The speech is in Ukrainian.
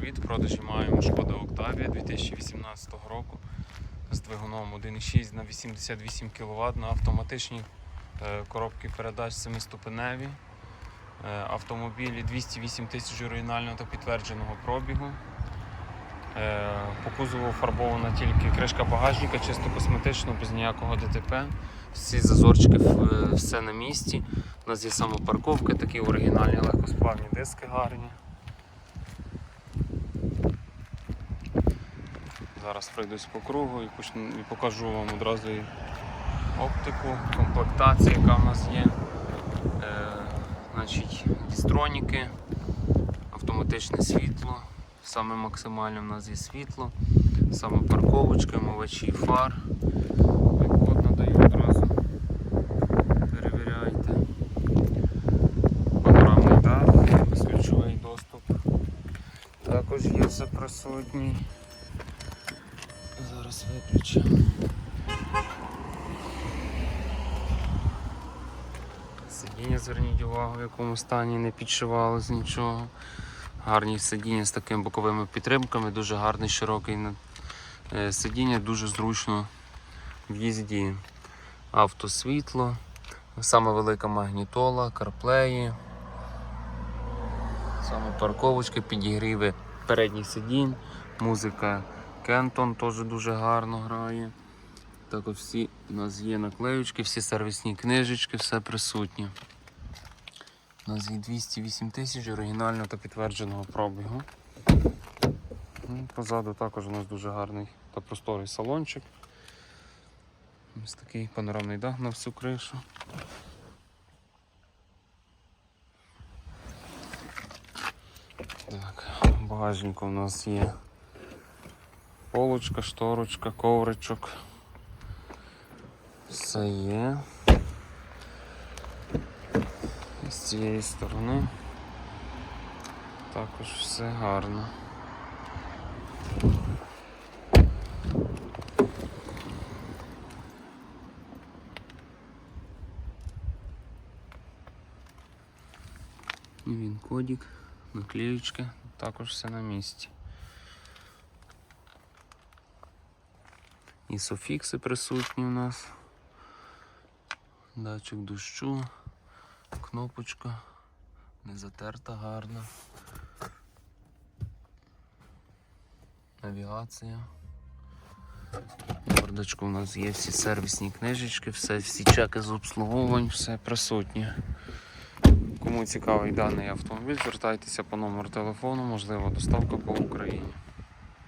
Привіт! Продажі маємо Шкода Октавія 2018 року з двигуном 1.6 на 88 кВт на автоматичній е, коробці передач 7-ступеневі. Е, Автомобілі 208 тисяч оригінального та підтвердженого пробігу. Е, По кузову фарбована тільки кришка багажника, чисто косметично, без ніякого ДТП. Всі зазорчики, все на місці. У нас є самопарковки, такі оригінальні легкосплавні диски гарні. Зараз пройдусь по кругу і, покажу вам одразу і оптику, комплектацію, яка в нас є. Е, значить, дістроніки, автоматичне світло, саме максимальне в нас є світло, саме парковочки, мовачі фар. Перевіряйте. Панорамний безключовий доступ. Також є все присутній. Зараз виключу. Сидіння зверніть увагу, в якому стані не підшивалось нічого. Гарні сидіння з такими боковими підтримками, дуже гарний широкий е, сидіння, дуже зручно в їзді. Автосвітло, саме велика магнітола, карплеї, саме парковочки, підігріви передніх сидінь, музика Кентон теж дуже гарно грає. Так от всі у нас є наклеючки, всі сервісні книжечки, все присутнє. У нас є 208 тисяч оригінального та підтвердженого пробігу. Ну, Позаду також у нас дуже гарний та просторий салончик. Ось такий панорамний дах на всю кришу. Так, багажнику у нас є полочка, шторочка, ковричок. Все є. З цієї сторони також все гарно. Він кодик, наклеючки, також все на місці. І софікси присутні у нас. Датчик дощу, кнопочка, не затерта гарна. Навігація. В у нас є всі сервісні книжечки, все, всі чеки з обслуговувань, все присутнє. Кому цікавий даний автомобіль, звертайтеся по номеру телефону, можливо, доставка по Україні.